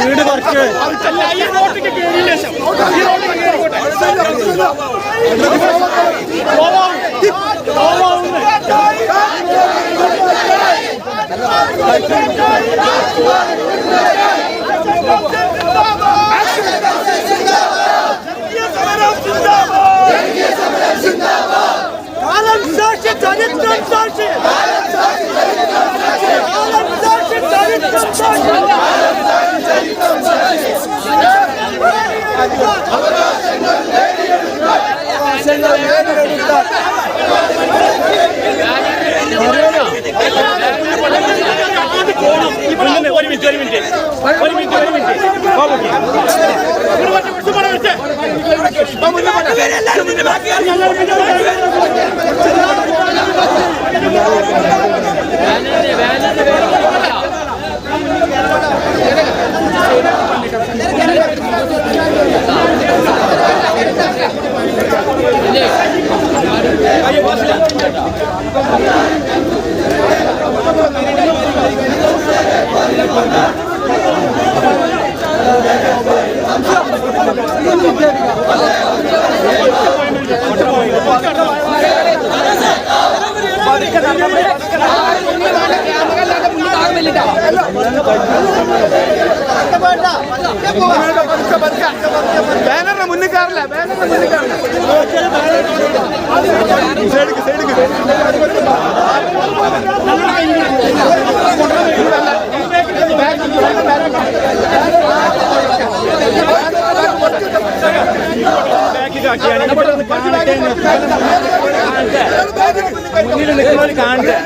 വീട് കുറച്ച് ഈ റോട്ടിക്ക് കയറിയ ശേഷം ഈ കാലം സാക്ഷി ചരിത്രം സാക്ഷി കാലം സാക്ഷി ചരിത്രം സാക്ഷി ഒരു മിനിറ്റ് ഒരു മിനിറ്റ് ഒരു മിനിറ്റ് ഒരു മിനിറ്റ് ബാബുജി ഒരു മിനിറ്റ് വിട്ടു പോണേ വെച്ചേ എല്ലാവരും മുന്നേ ബാക്കി എല്ലാവരും മുന്നേ ബാനറിന് ಕಾಣುತ್ತೆ ಕಾಣುತ್ತೆ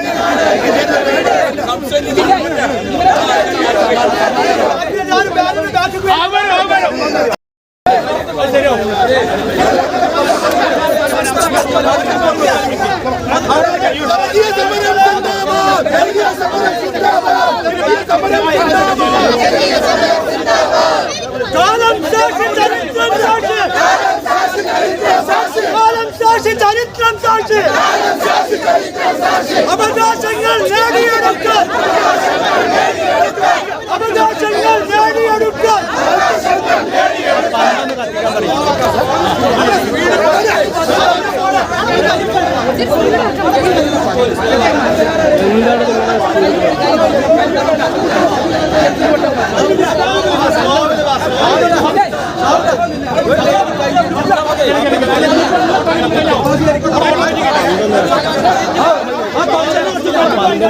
ಕಾಲಂ ಸಾಕ್ಷಿ സാക്ഷി ചരിത്രം സാക്ഷി. അവകാശങ്ങൾ നേടിയെടുക്കാൻ അവകാശങ്ങൾ നേടിയെടുക്കാൻ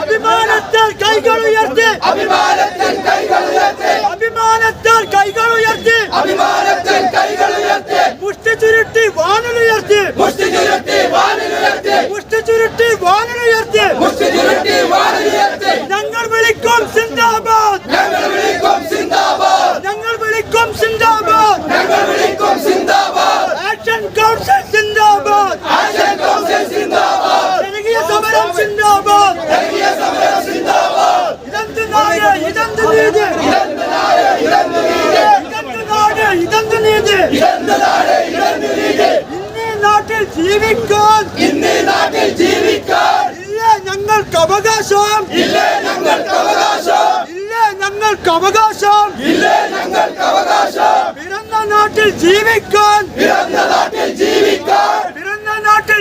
അഭിമാനത്താൽ കൈകൾ ഉയർത്തി അഭിമാനത്തിൽ കൈകൾ ഉയർത്തി അഭിമാനത്താൽ കൈകൾ ഉയർത്തി അഭിമാനത്തിൽ കൈകൾ ഉയർത്തി മുഷ്ടി ചുരുട്ടി വാനലുയർത്തി മുഷ്ടി ചുരുട്ടി വാനിലുയർത്തി മുഷ്ടി ചുരുട്ടി വാനലുയർത്തി മുഷ്ടി ചുരുട്ടി വാനിലുയർത്തി ഞങ്ങൾ വിളിക്കും സിന്ദാബാദ് ഞങ്ങൾ വിളിക്കും സിന്ദാബാദ് ഞങ്ങൾ വിളിക്കും സിന്ദാബാദ് ഞങ്ങൾ വിളിക്കും സിന്ദാബാദ് ആക്ഷൻ കൗൺസിൽ സിന്ദാബാദ് ആക്ഷൻ കൗൺസിൽ സിന്ദാബാദ് ജനകീയ സമരം സിന്ദാബാദ് ജനകീയ സമരം സിന്ദാബാദ് ഇതെന്ത് നാട് ഇതെന്ത് നീതി ഇതെന്ത് നാട് ഇതെന്ത് നീതി ഇതെന്ത് നാട് ഇതെന്ത് നീതി ഇതെന്ത് നാട് ഇതെന്ത് നീതി ഇന്നീ നാട്ടിൽ ജീവിക്കാൻ. ഇന്ന് നാട്ടിൽ ജീവിക്കാൻ. ഇല്ല ഞങ്ങൾക്ക് അവകാശം. ഇല്ല ഞങ്ങൾക്ക് അവകാശം. ഇല്ല ഞങ്ങൾക്ക് അവകാശം. ഇല്ല ഞങ്ങൾക്ക് അവകാശം. പിറന്ന നാട്ടിൽ ജീവിക്കാൻ. പിറന്ന നാട്ടിൽ ജീവിക്കാൻ പിറന്ന നാട്ടിൽ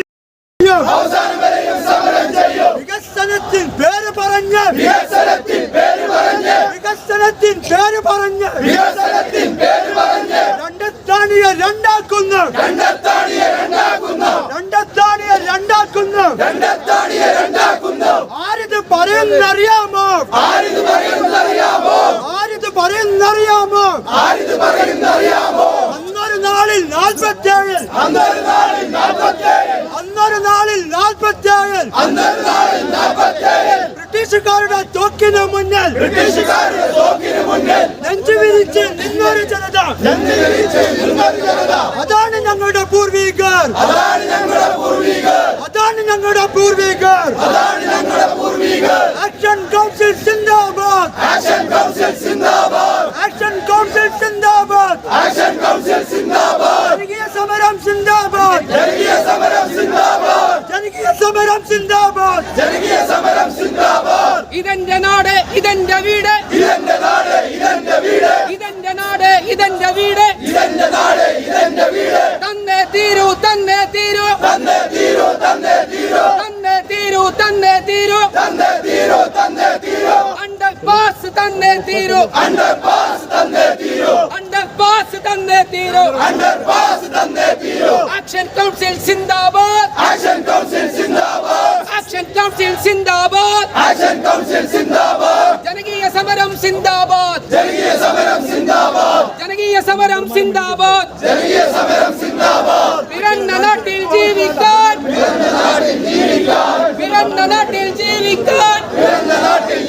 അവസാനം വരെയും സമരം ചെയ്യും വികസനത്തിൻ പേര് പറഞ്ഞ് വികസനത്തിൽ പേര് പറഞ്ഞ് വികസനത്തിൻ പേര് പറഞ്ഞ് വികസനത്തിൽ പേര് പറഞ്ഞ് രണ്ടത്താണിയെ രണ്ടാക്കുന്നു രണ്ടത്താണിയെ രണ്ടാക്കുന്നു രണ്ടത്താണിയെ രണ്ടാക്കുന്നു രണ്ടത്താണിയെ രണ്ടാക്കുന്നു ആരിത് പറയുന്നറിയാമോ ആരിത് പറയുന്നറിയാമോ ആരിത് പറയുന്നറിയാമോ ആരിത് പറയുന്നറിയാമോ അന്നൊരു നാളിൽ നാൽപ്പത്തേഴിൽ അന്നൊരു നാളിൽ നാൽപ്പത്തേഴ് അന്നൊരു നാളിൽ നാൽപ്പത്തേഴിൽ അന്നൊരു നാളിൽ ബ്രിട്ടീഷുകാരുടെ തോക്കിന് മുന്നിൽ. ബ്രിട്ടീഷുകാരുടെ തോക്കിന് മുന്നിൽ. നെഞ്ചു വിരിച്ച് നിന്നൊരു ജനത. നെഞ്ചിരിച്ച് നിന്നൊരു ജനത. അതാണ് ഞങ്ങളുടെ പൂർവികർ. അതാണ് ഞങ്ങളുടെ പൂർവികർ. അതാണ് ഞങ്ങളുടെ പൂർവികർ. അതാണ് ഞങ്ങളുടെ പൂർവികർ. ആക്ഷൻ കൗൺസിൽ സിന്ദാബാദ് ആക്ഷൻ കൗൺസിൽ സിന്ദാബാദ് ആക്ഷൻ കൗൺസിൽ സിന്ദാബാദ് ആക്ഷൻ കൗൺസിൽ സിന്ദാബാദ് സിന്ദാബാദ്. ജനകീയ സമരം സിന്ദാബാദ്. ജനകീയ സമരം സിന്ദാബാദ്. ജനകീയ സമരം സിന്ദാബാദ്. ഇതെന്റെ നാട് ഇതെന്റെ വീട്. ഇതെന്റെ നാട് ഇതെന്റെ വീട്. ഇതെന്റെ നാട് ഇതെന്റെ വീട്. ഇതെന്റെ നാട് ഇതെന്റെ വീട്. തന്നെ തീരൂ തന്നെ തീരൂ. തന്നെ തീരൂ തന്നെ തീരൂ. തന്നെ തീരൂ തന്നെ തീരൂ. തന്നെ തീരൂ തന്നെ തീരൂ. അണ്ടർ പാസ് തന്നെ തീരൂ. അണ്ടർ പാസ് തന്നെ തീരോ അണ്ടർ പാസ് തന്നെ തീരൂ. പാസ് തന്നെ തീരോ. ആക്ഷൻ കൗൺസിൽ സിന്ദാബാദ്. ആക്ഷൻ കൗൺസിൽ സിന്ദാബാദ്. ആക്ഷൻ കൗൺസിൽ സിന്ദാബാദ്. ആക്ഷൻ കൗൺസിൽ സിന്ദാബാദ്. ജനകീയ സമരം സിന്ദാബാദ്. ജനകീയ സമരം സിന്ദാബാദ്. ജനകീയ സമരം സിന്ദാബാദ്. ജനകീയ സമരം സിന്ദാബാദ്. പിറന്ന നാട്ടിൽ ജീവിക്കാൻ. പിറന്ന നാട്ടിൽ ജീവിക്കാൻ. പിറന്ന നാട്ടിൽ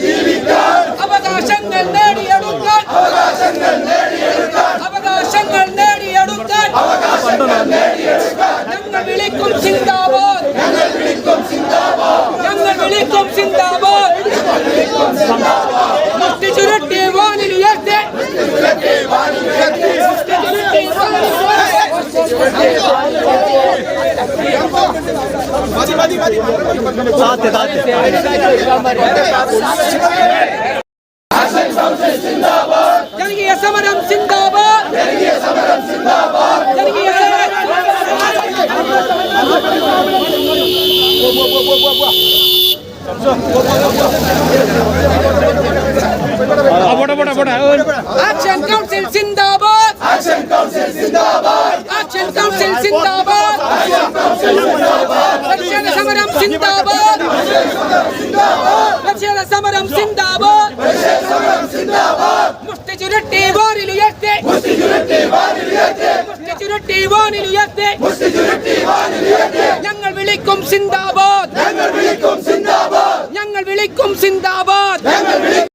ജീവിക്കാൻ. അവകാശങ്ങൾ നേടിയെടുക്കാൻ അവകാശങ്ങൾ നേടിയെടുക്കാൻ അവകാശങ്ങൾ നേടിയെടുക്കാൻ അവകാശങ്ങൾ നേടിയെടുക്കാൻ ഞങ്ങൾ വിളിക്കും സിന്ദാബാദ് ഞങ്ങൾ വിളിക്കും സിന്ദാബാദ് ഞങ്ങൾ വിളിക്കും സിന്ദാബാദ് മുട്ടി ചുരുട്ടി വാനിൽ ഉയർത്തി മുട്ടി ചുരുട്ടി വാനിൽ താത്തെ താത്തെ ആക്ഷൻ കൗൺസിൽ സിന്ദാബാദ് ജനകീയ സമരം സിന്ദാബാദ് ജനകീയ സമരം സിന്ദാബാദ് ജനകീയ സമരം ആ, പോട്ടെ പോട്ടെ പോട്ടെ ആക്ഷൻ കൗൺസിൽ സിന്ദാബാദ് ആക്ഷൻ കൗൺസിൽ സിന്ദാബാദ് ആക്ഷൻ കൗൺസിൽ സിന്ദാബാദ് പ്രതിഷേധ സമരം സിന്ദാബാദ്. പ്രതിഷേധ സമരം സിന്ദാബാദ്. മുഷ്ടി ചുരുട്ടി വാനിൽ ഉയർത്തി മുഷ്ടി ചുരുട്ടി വാനിൽ ഉയർത്തി ഞങ്ങൾ വിളിക്കും സിന്ദാബാദ്. ഞങ്ങൾ വിളിക്കും സിന്ദാബാദ്. ഞങ്ങൾ വിളിക്കും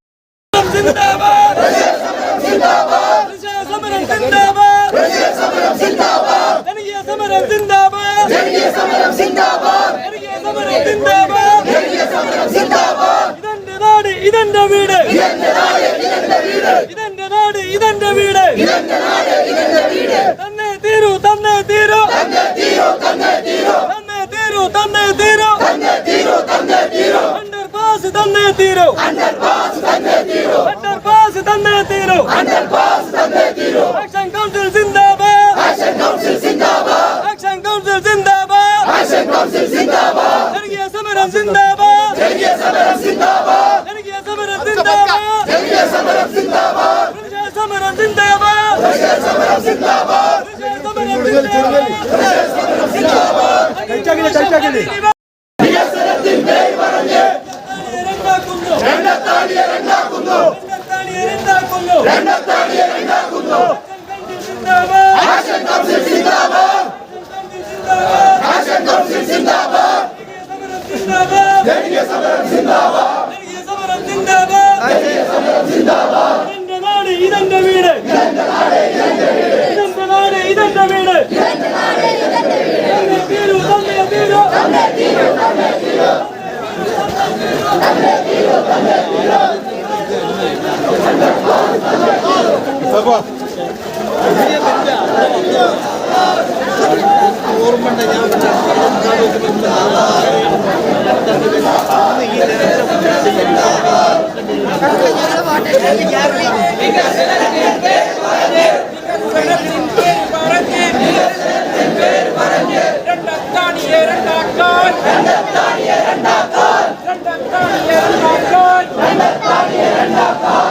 സിന്ദാബാദ്. സിന്ദാബാദ്. സിന്ദാബാദ് സമരം സിന്ദാബാദ്. സമരം സിന്ദാബാദ്. സമരം സിന്ദാബാദ്. സമരം സിന്ദാബാദ്. ഇതെന്റെ നാട് ഇതെന്റെ വീട്. ഇതെന്റെ നാട് ഇതെന്റെ വീട്. തന്നെ തീരോ തന്നെ തീരോ. തന്നെ തീരൂ തന്നെ തീരൂ. തന്നെ തീരോ തന്നെ തീരോ. അണ്ടർ പാസ് തന്നെ തീരൂ. അണ്ടർ പാസ് തന്നെ തീരൂ. അണ്ടർ പാസ് തന്നെ തീരൂ അണ്ടർ പാസ് തന്നെ തീരോ ആക്ഷൻ കൗൺസിൽ സിന്ദാബാദ് ആക്ഷൻ കൗൺസിൽ സിന്ദാബാദ് ആക്ഷൻ കൗൺസിൽ സിന്ദാബാദ് ആക്ഷൻ കൗൺസിൽ സിന്ദാബാദ് ജനകീയ സമരം സിന്ദാബാദ് ജനകീയ സമരം സിന്ദാബാദ് ജനകീയ സമരം സിന്ദാബാദ് ജനകീയ സമരം സിന്ദാബാദ് സമരം സിന്ദാബാദ് സമരം സിന്ദാബാദ് സമരം സിന്ദാബാദ് വികസനത്തിൻ പേര് പറഞ്ഞ് രണ്ടാക്കുന്നു രണ്ടത്താണിയെ രണ്ടാക്കുന്നു രണ്ടാണിയെ രണ്ടാക്കുന്നു രണ്ടത്താണിയെ രണ്ടാക്കുന്നു സിന്ദാബാദ് ആക്ഷൻ കൗൺസിൽ സിന്ദാബാദ് സിന്ദാബാദ് ആക്ഷൻ കൗൺസിൽ സിന്ദാബാദ് സിന്ദാബാദ് ജനകീയ സമരം സിന്ദാബാദ് ജനകീയ സമരം സിന്ദാബാദ് ജനകീയ സമരം സിന്ദാബാദ് ഇതെന്റെ നാട് ഇതെന്റെ വീട് ഇതെന്റെ നാട് ഇതെന്റെ വീട് തന്നെ തീരൂ തന്നെ തീരൂ രണ്ടാണിയെ രണ്ടാക്കാൻ. രണ്ടാണിയെ രണ്ടാക്കാൻ ും.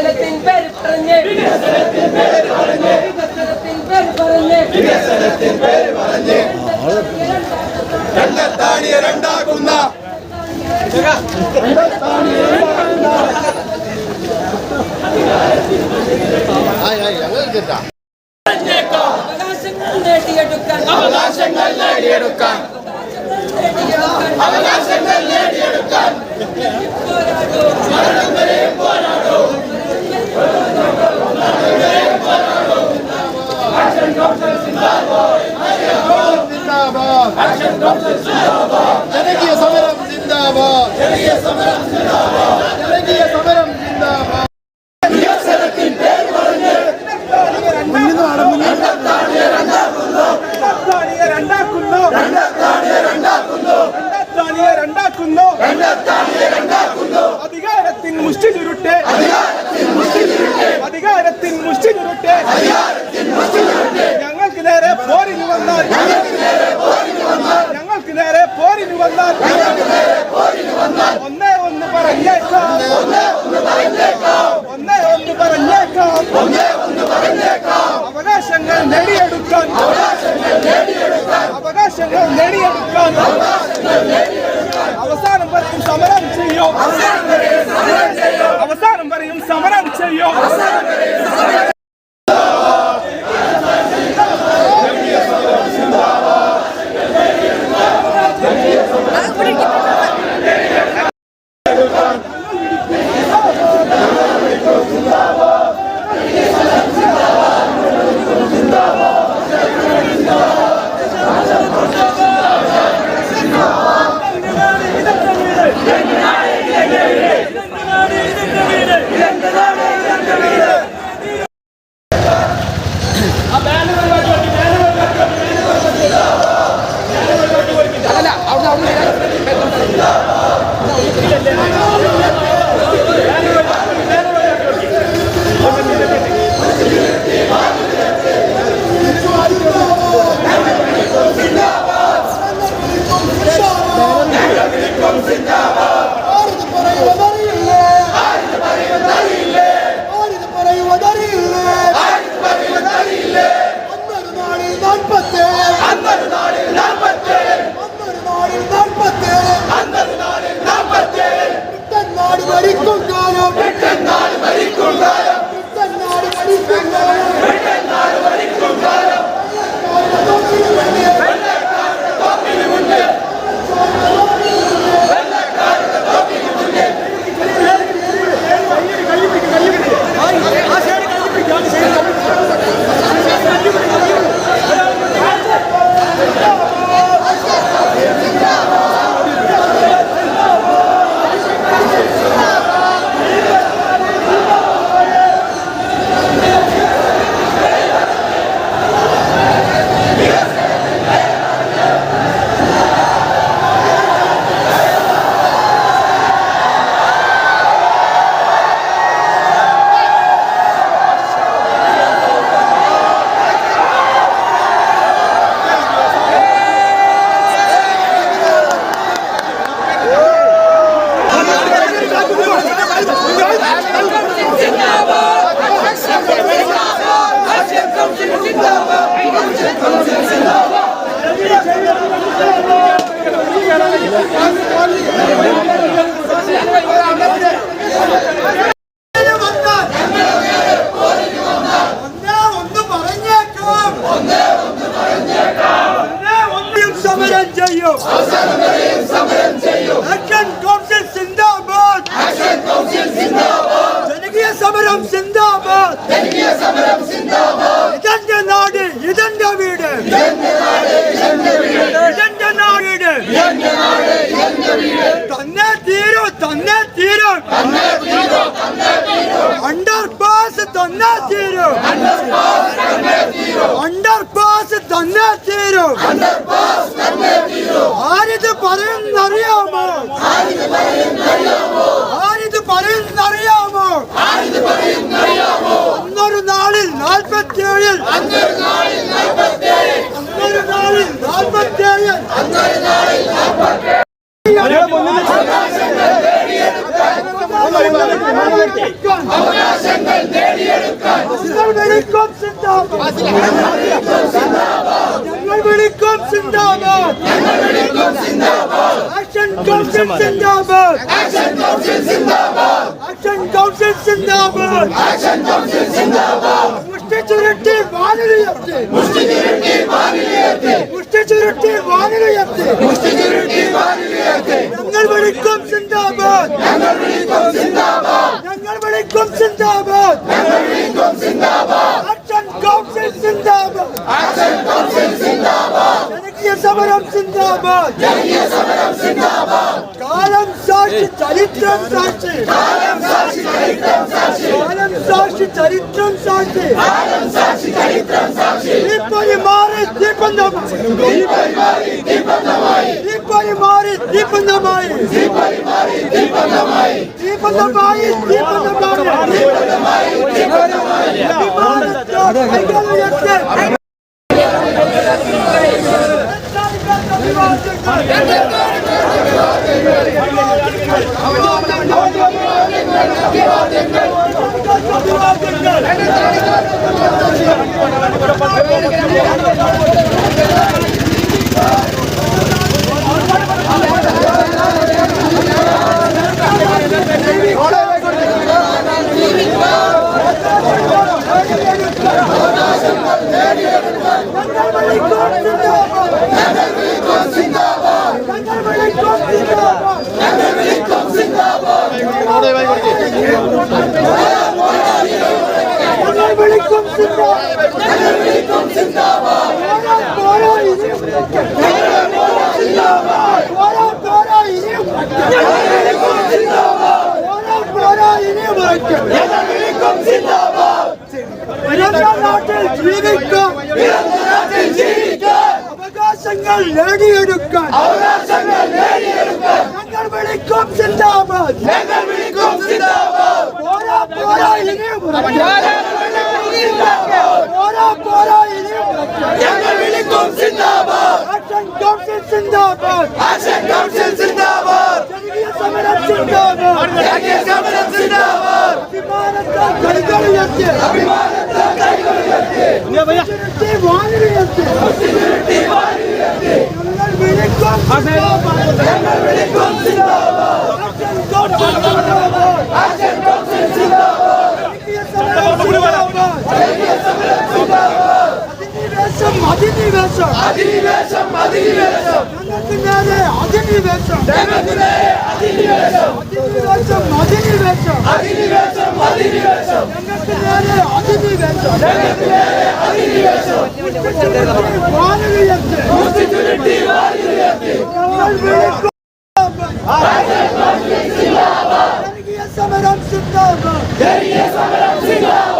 വികസനത്തിൻ പേര് പറഞ്ഞ്. വികസനത്തിൻ പേര് പറഞ്ഞ്. വികസനത്തിൻ പേര് പറഞ്ഞ്. വികസനത്തിൻ പേര് പറഞ്ഞ് രണ്ടത്താണിയെ രണ്ടാക്കുന്ന അവകാശങ്ങൾ നേടിയെടുക്കാൻ. അവകാശങ്ങൾ നേടിയെടുക്കാൻ. ഞങ്ങൾക്ക് നേരെ പോരിന് വന്നാൽ ഒന്നേ ഒന്ന് പറഞ്ഞേക്കാം. ഒന്നേ ഒന്ന് പറഞ്ഞേക്കാം. അവകാശങ്ങൾ നേടിയെടുക്കാൻ അവകാശങ്ങൾ നേടിയെടുക്കാൻ അവസാനം പറയും സമരം ചെയ്യോ. അവസാനം പറയും സമരം ചെയ്യോ. തന്നെ തീരും. അണ്ടർപാസ് തന്നാ തീരും. ആരിത് പറയുന്നറിയാമോ? ആരിത് പറയുന്നറിയാമോ? അന്നൊരു നാളിൽ നാൽപ്പത്തിയേഴിൽ. അന്നൊരു നാളിൽ നാൽപ്പത്തിയേഴിൽ. ഞങ്ങൾ വിളിക്കും സിന്ദാബാദ്. ഞങ്ങൾ വിളിക്കും സിന്ദാബാദ്. ആക്ഷൻ കൗൺസിൽ സിന്ദാബാദ് ആക്ഷൻ കൗൺസിൽ സിന്ദാബാദ് മുഷ്ടി ചുരുട്ടി വാനിലുയർത്തി മുഷ്ടി ചുരുട്ടി വാനിലുയർത്തി ഞങ്ങൾ വിളിക്കും സിന്ദാബാദ് ഞങ്ങൾ വിളിക്കും സിന്ദാബാദ് ആക്ഷൻ കൗൺസിൽ സിന്ദാബാദ് ജനകീയ സമരം സിന്ദാബാദ് കാലം സാക്ഷി ചരിത്രം സാക്ഷി കാലം സാക്ഷി ചരിത്രം സാക്ഷി തീപ്പൊരി മാറി ദീപന്തമായി തീപ്പൊരി മാറി ദീപന്തമായി ദീപന്തമായി ദീപന്തമായി വിമാനത്തോട് കൈകൾ ഉയർത്തി ഞങ്ങൾ വിളിക്കും സിന്ദാബാദ് പോരാ ഇനിയും പോരാ പോരാ പിറന്ന നാട്ടിൽ ജീവിക്കാം അവകാശങ്ങൾ നേടിയെടുക്കാൻ ഞങ്ങൾ വിളിക്കും സിന്ദാബാദ് പോരാ പോരാ ഇനിയും. പോരാ പോരാ ഞങ്ങൾ വിളിക്കും സിന്ദാബാദ്. ആക്ഷൻ കൗൺസിൽ സിന്ദാബാദ്. ആക്ഷൻ കൗൺസിൽ സിന്ദാബാദ്. ജനകീയ സമരം സിന്ദാബാദ്. ജനകീയ സമരം സിന്ദാബാദ്. അഭിമാനത്താൽ കൈകൾ ഉയർത്തി അഭിമാനത്താൽ കൈകൾ ഉയർത്തി ചുരുട്ടി വാനിലുയർത്തി ഞങ്ങൾ വിളിക്കും സിന്ദാബാദ് ഞങ്ങൾ വിളിക്കും സിന്ദാബാദ്. ആക്ഷൻ കൗൺസിൽ സിന്ദാബാദ് ആക്ഷൻ കൗൺസിൽ സിന്ദാബാദ് ജനകീയ സമരം സിന്ദാബാദ് അധിനിവേശം. അധിനിവേശം അധിനിവേശം. ഞങ്ങൾക്ക് നേരെ അധിനിവേശം. ഞങ്ങൾക്ക് നേരെ അധിനിവേശം അധിനിവേശം. അധിനിവേശം അധിനിവേശം. അധിനിവേശം. ഞങ്ങൾക്ക് നേരെ അധിനിവേശം. ഞങ്ങൾക്ക് നേരെ അധിനിവേശം ഞങ്ങൾ വിളിക്കും. ജനകീയ സമരം സിന്ദാബാദ്. സമരം സിന്ദാബാദ്.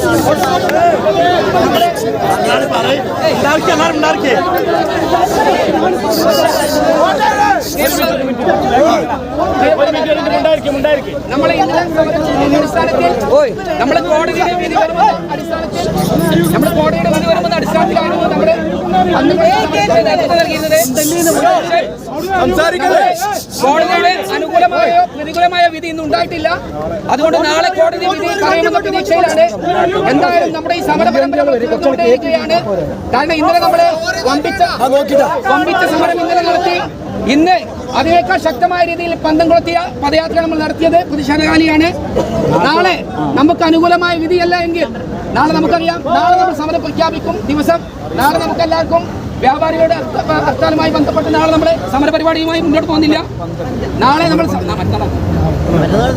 അടിസ്ഥാനത്തിൽ നമ്മൾ കോടതിയുടെ വിധി വരുമ്പോൾ അടിസ്ഥാനത്തിൽ കോടതിയുടെ വിധി സമരത്തിന് നേതൃത്വം നൽകിയിരുന്നത്? കോടതിയുടെ അനുകൂലമായോ പ്രതികൂലമായ വിധി ഇന്ന് ഉണ്ടായിട്ടില്ല. അതുകൊണ്ട് നാളെ കോടതി വിധി പറയുമെന്ന പ്രതീക്ഷയിലാണ്. എന്തായാലും നമ്മുടെ ഈ സമര പരമ്പര കാരണം ഇന്നലെ നമ്മൾ വമ്പിച്ച വമ്പിച്ച സമരം ഇന്നലെ നടത്തി. ഇന്ന് അതിനേക്കാൾ ശക്തമായ രീതിയിൽ പന്തം കൊളുത്തിയ പദയാത്ര നമ്മൾ നടത്തിയത്. പ്രതിഷേധകാലിയാണ്. നാളെ നമുക്ക് അനുകൂലമായ വിധിയല്ല എങ്കിൽ നാളെ നമുക്കറിയാം. നാളെ നമ്മൾ സമരം പ്രഖ്യാപിക്കും ദിവസം. നാളെ നമുക്ക് എല്ലാവർക്കും വ്യാപാരികളുടെ അസ്ഥാനമായി ബന്ധപ്പെട്ട് നാളെ നമ്മൾ സമരപരിപാടിയുമായി മുന്നോട്ട് പോകുന്നില്ല. നാളെ നമ്മൾ നമ്മൾ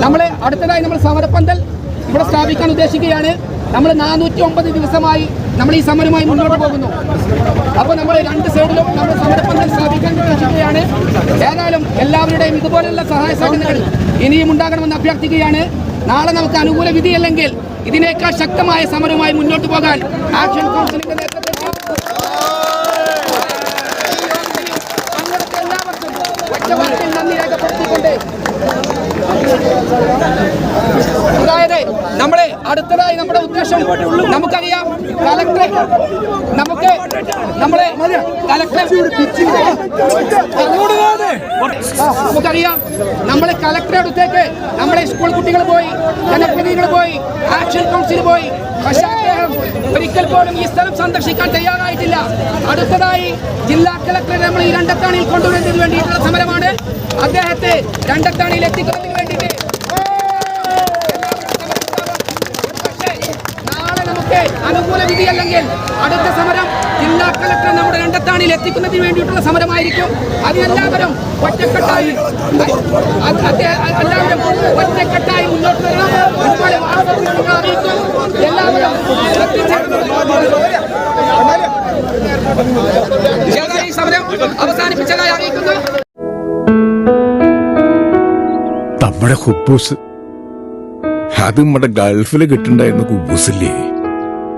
നമ്മളെ അടുത്തതായി നമ്മൾ സമരപ്പന്തൽ ഇവിടെ സ്ഥാപിക്കാൻ ഉദ്ദേശിക്കുകയാണ്. നമ്മൾ നാനൂറ്റി ഒമ്പത് ദിവസമായി നമ്മൾ ഈ സമരമായി മുന്നോട്ട് പോകുന്നു. അപ്പോൾ നമ്മൾ രണ്ട് സൈഡിലും നമ്മൾ സമരപ്പന്തൽ സ്ഥാപിക്കാൻ ഉദ്ദേശിക്കുകയാണ്. ഏതായാലും എല്ലാവരുടെയും ഇതുപോലെയുള്ള സഹായ സഹകരണങ്ങൾ ഇനിയും ഉണ്ടാകണമെന്ന് അഭ്യർത്ഥിക്കുകയാണ്. നാളെ നമുക്ക് അനുകൂല വിധിയല്ലെങ്കിൽ ഇതിനേക്കാൾ ശക്തമായ സമരവുമായി മുന്നോട്ട് പോകാൻ ആക്ഷൻ കൗൺസിലിന്റെ അടുത്തതായി നമ്മുടെ ഉദ്ദേശം നമുക്കറിയാം കലക്ടറെ നമുക്ക് നമ്മളെ കലക്ടർ നമുക്കറിയാം നമ്മളെ കലക്ടറെ അടുത്തേക്ക് നമ്മളെ സ്കൂൾ കുട്ടികൾ പോയി ജനപ്രതിനിധികൾ പോയി ആക്ഷൻ കൗൺസിൽ പോയി. പക്ഷേ അദ്ദേഹം ഒരിക്കൽ പോലും ഈ സ്ഥലം സന്ദർശിക്കാൻ തയ്യാറായിട്ടില്ല. അടുത്തതായി ജില്ലാ കളക്ടറെ നമ്മൾ ഈ രണ്ടത്താണിയിൽ കൊണ്ടുവരുന്നതിന് വേണ്ടിയിട്ടുള്ള സമരമാണ്. അദ്ദേഹത്തെ രണ്ടത്താണിയിൽ എത്തിക്കുന്നതിന് വേണ്ടിയിട്ട് പക്ഷേ നാളെ നമുക്ക് അനുകൂല അല്ലെങ്കിൽ അടുത്ത സമരം ജില്ലാ കളക്ടർ നമ്മുടെ രണ്ടത്താണിയിൽ എത്തിക്കുന്നതിന് വേണ്ടിയിട്ടുള്ള സമരമായിരിക്കും. ഒറ്റക്കെട്ടായി അത് അദ്ദേഹം എല്ലാവരും ഒറ്റക്കെട്ടായി മുന്നോട്ട് വരണം. എല്ലാവരും ഈ സമരം നമ്മുടെ ഹുബൂസ് അത് നമ്മുടെ ഗൾഫിൽ കിട്ടുണ്ടായിരുന്ന കുബൂസില്ലേ?